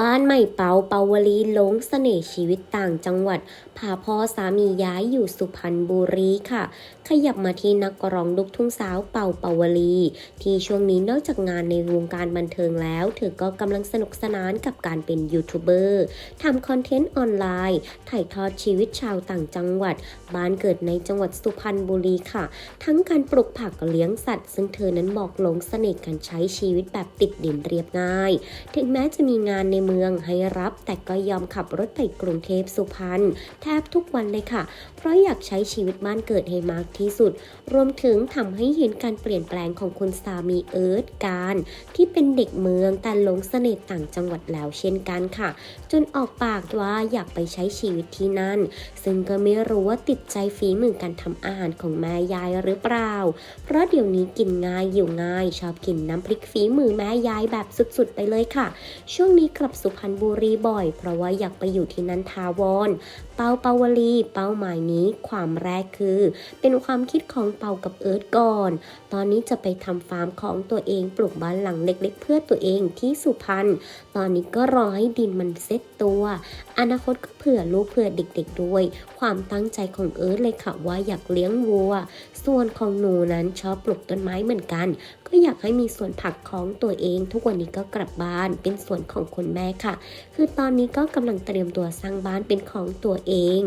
บ้านใหม่เปาเปาวลีหลงเสน่ห์ชีวิตต่างจังหวัด พาพ่อสามีย้ายอยู่สุพรรณบุรีค่ะ ขยับมาที่นักร้องลูกทุ่งสาวเปาเปาวลี ที่ช่วงนี้นอกจากงานในวงการบันเทิงแล้ว เธอก็กำลังสนุกสนานกับการเป็นยูทูบเบอร์ทำคอนเทนต์ออนไลน์ ถ่ายทอดชีวิตชาวต่างจังหวัด บ้านเกิดในจังหวัดสุพรรณบุรีค่ะ ทั้งการปลูกผักเลี้ยงสัตว์ ซึ่งเธอนั้นบอกหลงเสน่ห์การใช้ชีวิตแบบติดดินเรียบง่าย ถึงแม้จะมีงานในเมืองให้รับ แต่ก็ยอมขับรถไปกรุงเทพสุพรรณแทบทุกวันเลยค่ะ เพราะอยากใช้ชีวิตบ้านเกิดให้มากที่สุด รวมถึงทำให้เห็นการเปลี่ยนแปลงของคุณสามีเอิร์ธการ ที่เป็นเด็กเมืองแต่หลงเสน่ห์ต่างจังหวัดแล้วเช่นกันค่ะ จนออกปากว่าอยากไปใช้ชีวิตที่นั่น ซึ่งก็ไม่รู้ว่าติดใจฝีมือการทำอาหารของแม่ยายหรือเปล่า เพราะเดี๋ยวนี้กินง่ายอยู่ง่าย ชอบกินน้ำพริกฝีมือแม่ยายแบบสุดๆไปเลยค่ะ ช่วงนี้กลับสุพรรณบุรีบ่อย เพราะว่าอยากไปอยู่ที่นั่นทาวร เปาเปาวลี เป้าหมายนี้ความแรกคือ เป็นความคิดของเปากับเอิร์ธก่อน ตอนนี้จะไปทำฟาร์มของตัวเองปลูกบ้านหลังเล็ก ๆ เพื่อตัวเองที่สุพรรณ ตอนนี้ก็รอให้ดินมันเซ็ตตัว อนาคตก็เผื่อลูกเผื่อเด็ก ๆ ด้วย ความตั้งใจของเอิร์ธเลยค่ะว่าอยากเลี้ยงวัว ส่วนของหนูนั้นชอบปลูกต้นไม้เหมือนกัน ก็อยากให้มีสวนผักของตัวเองทุกวันนี้ก็กลับบ้านเป็นสวนของคุณแม่ค่ะ คือตอนนี้ก็กำลังเตรียมตัวสร้างบ้านเป็นของตัวเอง